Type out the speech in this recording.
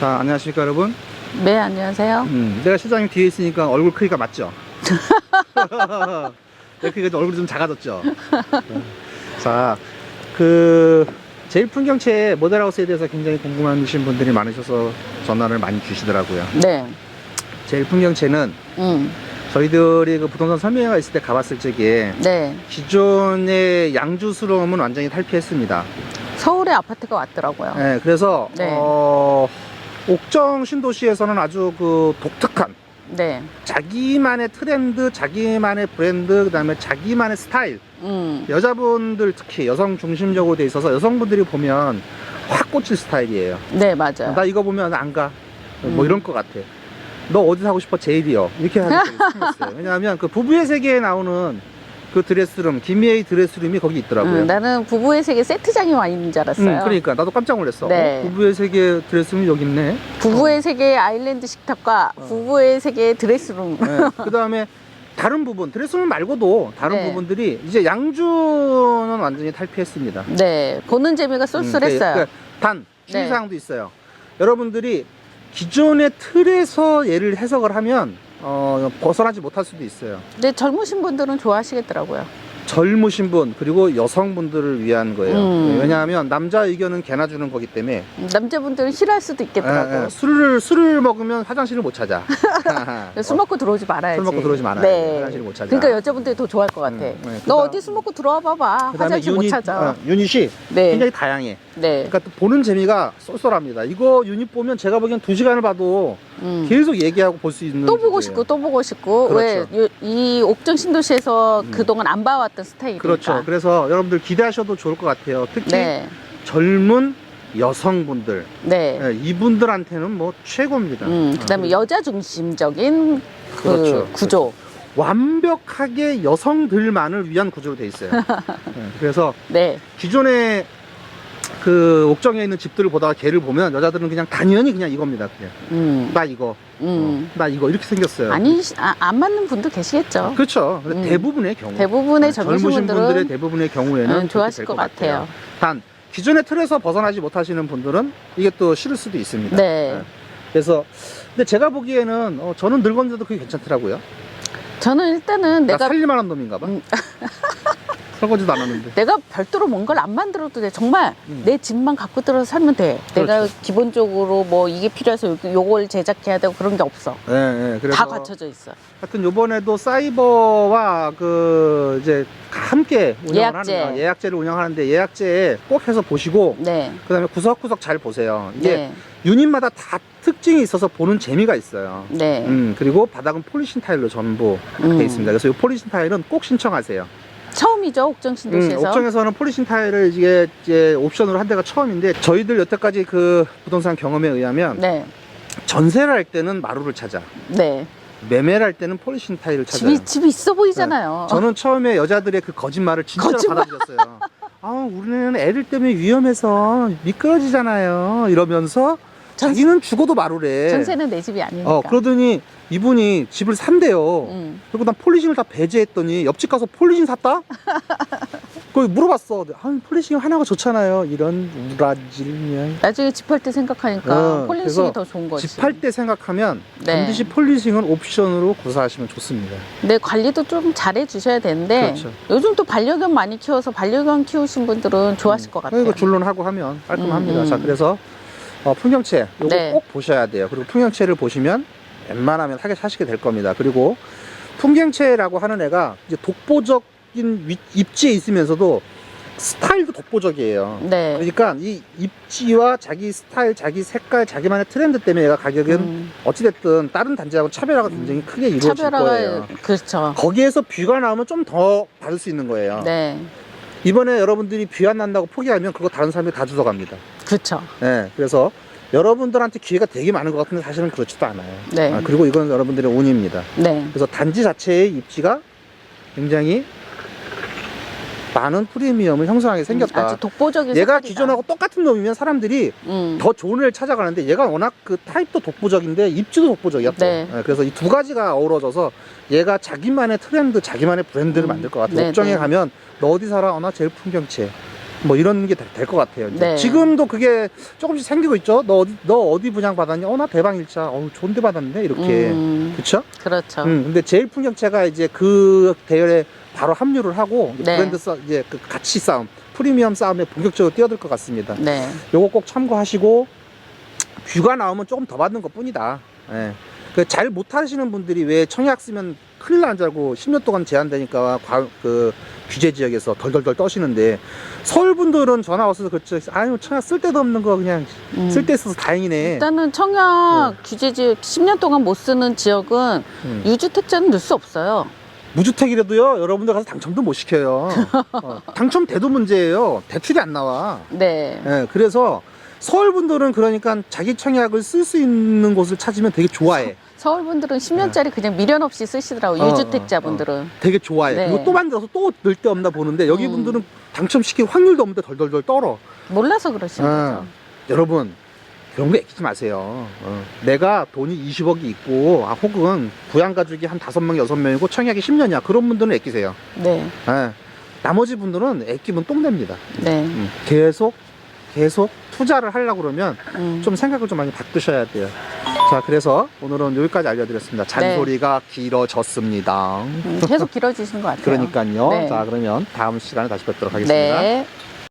자, 안녕하십니까, 여러분. 네, 안녕하세요. 음, 내가 실장님 뒤에 있으니까 얼굴 크기가 맞죠? 내 크기가 좀 얼굴이 좀 작아졌죠? 네. 자, 그, 제일 풍경채 모델하우스에 대해서 굉장히 궁금하신 분들이 많으셔서 전화를 많이 주시더라고요. 네. 제일 풍경채는 음, 저희들이 그 부동산 설명회가 있을 때 가봤을 적에 네. 기존의 양주스러움은 완전히 탈피했습니다. 서울에 아파트가 왔더라고요. 네, 그래서, 네. 어, 옥정 신도시에서는 아주 그 독특한 네. 자기만의 트렌드, 자기만의 브랜드, 그다음에 자기만의 스타일. 음, 여자분들 특히 여성 중심적으로 돼 있어서 여성분들이 보면 확 꽂힐 스타일이에요. 네, 맞아요. 나 이거 보면 안 가. 뭐 음. 이런 것 같아. 너 어디 사고 싶어? 제일이요. 이렇게 하는 게 생겼어요. 왜냐하면 그 부부의 세계에 나오는 그 드레스룸, 김희애의 드레스룸이 거기 있더라고요. 음, 나는 부부의 세계 세트장이 와 있는 줄 알았어요. 음, 그러니까 나도 깜짝 놀랐어. 네. 어, 부부의 세계 드레스룸이 여기 있네. 부부의 세계 아일랜드 식탁과 어. 부부의 세계 드레스룸. 그 다음에 다른 부분, 드레스룸 말고도 다른 네. 부분들이 이제 양주는 완전히 탈피했습니다. 네, 보는 재미가 쏠쏠했어요. 음, 그- 그 단, 네. 주의사항도 있어요. 여러분들이 기존의 틀에서 얘를 해석을 하면 어, 벗어나지 못할 수도 있어요. 근데 젊으신 분들은 좋아하시겠더라고요. 젊으신 분, 그리고 여성분들을 위한 거예요. 음. 네, 왜냐하면 남자 의견은 개나 주는 거기 때문에 남자분들은 싫어할 수도 있겠더라고요. 에, 에, 술을, 술을 먹으면 화장실을 못 찾아. 술 먹고 들어오지 말아야지. 술 먹고 들어오지 말아야 네. 돼. 화장실을 못 찾아. 그러니까 여자분들이 더 좋아할 것 같아. 음, 네, 너 그다음- 어디 술 먹고 들어와 봐봐. 그다음에 화장실 못 찾아. 어, 유닛이 네. 굉장히 다양해. 네. 그러니까 또 보는 재미가 쏠쏠합니다. 이거 유닛 보면 제가 보기엔 두 시간을 봐도 음. 계속 얘기하고 볼 수 있는. 또 보고. 싶고 또 보고 싶고 그렇죠. 왜이 옥정 신도시에서 음. 그동안 안 봐왔던 스타일이니까. 그렇죠. 그래서 여러분들 기대하셔도 좋을 것 같아요. 특히 네. 젊은 여성분들 네. 예, 이분들한테는 뭐 최고입니다. 음, 그다음에 어, 여자 중심적인 그 그렇죠. 구조. 완벽하게 여성들만을 위한 구조로 돼 있어요. 예, 그래서 네. 기존에 그 옥정에 있는 집들을 보다가 걔를 보면 여자들은 그냥 당연히 그냥 이겁니다. 그냥 음. 나 이거, 음. 어, 나 이거 이렇게 생겼어요. 아니 아, 안 맞는 분도 계시겠죠. 그렇죠. 근데 음. 대부분의 경우 대부분의 네, 젊으신 젊으신 분들의 대부분의 경우에는 음, 그렇게 좋아하실 될것 같아요. 단 기존의 틀에서 벗어나지 못하시는 분들은 이게 또 싫을 수도 있습니다. 네. 그래서 근데 제가 보기에는 어, 저는 늙었는데도 그게 괜찮더라고요. 저는 일단은 나 내가 살릴만한 놈인가 봐. 음. 설거지도 안 하는데. 내가 별도로 뭔가를 안 만들어도 돼. 정말 음. 내 집만 갖고 들어서 살면 돼. 내가 그렇죠. 기본적으로 뭐 이게 필요해서 요- 요걸 제작해야 되고 그런 게 없어. 예, 예. 그래서 다 갖춰져 있어. 하여튼 요번에도 사이버와 그 이제 함께 운영을 예약제. 하는 어, 예약제를 운영하는데 예약제 꼭 해서 보시고 네. 그다음에 구석구석 잘 보세요. 이게 네. 유닛마다 다 특징이 있어서 보는 재미가 있어요. 네. 음, 그리고 바닥은 폴리신 타일로 전부 음. 돼 있습니다. 그래서 이 폴리신 타일은 꼭 신청하세요. 처음이죠 옥정 음, 신도시에서. 옥정에서는 폴리신 타일을 이게 이제 옵션으로 한 대가 처음인데 저희들 여태까지 그 부동산 경험에 의하면 네. 전세를 할 때는 마루를 찾아. 네. 매매를 할 때는 폴리신 타일을 찾아요. 집이 집이 있어 보이잖아요. 저는 처음에 여자들의 그 거짓말을 진짜로 거짓말. 받아들였어요. 아, 우리는 애들 때문에 위험해서 미끄러지잖아요. 이러면서 전- 자기는 죽어도 마루래. 전세는 내 집이 아니니까. 어, 그러더니 이분이 집을 산대요. 음. 그리고 난 폴리싱을 다 배제했더니 옆집 가서 폴리싱 샀다? 거기 물어봤어. 아, 폴리싱 하나가 좋잖아요. 이런 우라질냥. 나중에 집할 때 생각하니까 어, 폴리싱이 그래서 더 좋은 거지. 집할 때 생각하면 네. 반드시 폴리싱은 옵션으로 구사하시면 좋습니다. 내 관리도 좀 잘해 주셔야 되는데 그렇죠. 요즘 또 반려견 많이 키워서 반려견 키우신 분들은 좋아하실 것 같아요. 이거 줄눈하고 하면 깔끔합니다. 음, 음. 자, 그래서 어, 풍경채 요거 네. 꼭 보셔야 돼요. 그리고 풍경채를 보시면 웬만하면 하게 사시게 될 겁니다. 그리고 풍경채라고 하는 애가 이제 독보적인 위- 입지에 있으면서도 스타일도 독보적이에요. 네. 그러니까 이 입지와 자기 스타일, 자기 색깔, 자기만의 트렌드 때문에 얘가 가격은 음, 어찌됐든 다른 단지하고 차별화가 굉장히 크게 이루어질 차별화가 거예요. 그렇죠. 거기에서 뷰가 나오면 좀 더 받을 수 있는 거예요. 네. 이번에 여러분들이 뷰안 난다고 포기하면 그거 다른 사람이 다 주워갑니다. 그렇죠. 네, 그래서 여러분들한테 기회가 되게 많은 것 같은데 사실은 그렇지도 않아요. 네. 아, 그리고 이건 여러분들의 운입니다. 네. 그래서 단지 자체의 입지가 굉장히 많은 프리미엄을 형성하게 생겼다. 아주 독보적인 얘가 색깔이다. 기존하고 똑같은 놈이면 사람들이 음. 더 좋은 애를 찾아가는데 얘가 워낙 그 타입도 독보적인데 입지도 독보적이야. 또. 네. 네, 그래서 이 두 가지가 어우러져서 얘가 자기만의 트렌드, 자기만의 브랜드를 음. 만들 것 같아 요. 네, 옥정에 네. 가면 너 어디 살아? 어, 나 제일 풍경채. 뭐 이런 게 될 것 같아요. 이제. 네. 지금도 그게 조금씩 생기고 있죠. 너 어디 너 어디 분양 받았냐? 어나 대방 일자. 어 좋은 데 받았네 이렇게. 음, 그렇죠? 그렇죠. 음, 근데 제일 풍경채가 이제 그 대열에 바로 합류를 하고 네. 브랜드 싸 이제 그 가치 싸움, 프리미엄 싸움에 본격적으로 뛰어들 것 같습니다. 네. 요거 꼭 참고하시고 뷰가 나오면 조금 더 받는 것 뿐이다. 예. 그잘 못하시는 분들이 왜 청약 쓰면 큰일 나는 줄 알고 10년 동안 제한되니까 과, 그 규제 지역에서 덜덜덜 떠시는데 서울 분들은 전화 와서 그렇죠. 아유 청약 쓸 데도 없는 거 그냥 음. 쓸데 있어서 다행이네. 일단은 청약 규제 지역 10년 동안 못 쓰는 지역은 음. 유주택자는 넣을 수 없어요. 무주택이라도요 여러분들 가서 당첨도 못 시켜요. 어, 당첨돼도 문제예요. 대출이 안 나와. 네. 예, 그래서 서울 분들은 그러니까 자기 청약을 쓸 수 있는 곳을 찾으면 되게 좋아해. 서울 분들은 10년짜리 그냥 미련 없이 쓰시더라고 요. 어, 유주택자분들은. 되게 좋아해. 네. 그리고 또 만들어서 또 넣을 데 없나 보는데 여기 음. 분들은 당첨시킬 확률도 없는데 덜덜덜 떨어. 몰라서 그러시는 어. 거죠. 여러분 그런 거 애끼지 마세요. 어. 내가 돈이 20억이 있고 아, 혹은 부양 가족이 한 5명, 6명이고 청약이 10년이야. 그런 분들은 애끼세요. 네. 예. 나머지 분들은 애끼면 똥냅니다. 네. 음. 계속 계속 투자를 하려고 그러면 음. 좀 생각을 좀 많이 바꾸셔야 돼요. 자, 그래서 오늘은 여기까지 알려드렸습니다. 잔소리가 길어졌습니다. 음, 계속 길어지신 것 같아요. 그러니까요. 네. 자, 그러면 다음 시간에 다시 뵙도록 하겠습니다. 네.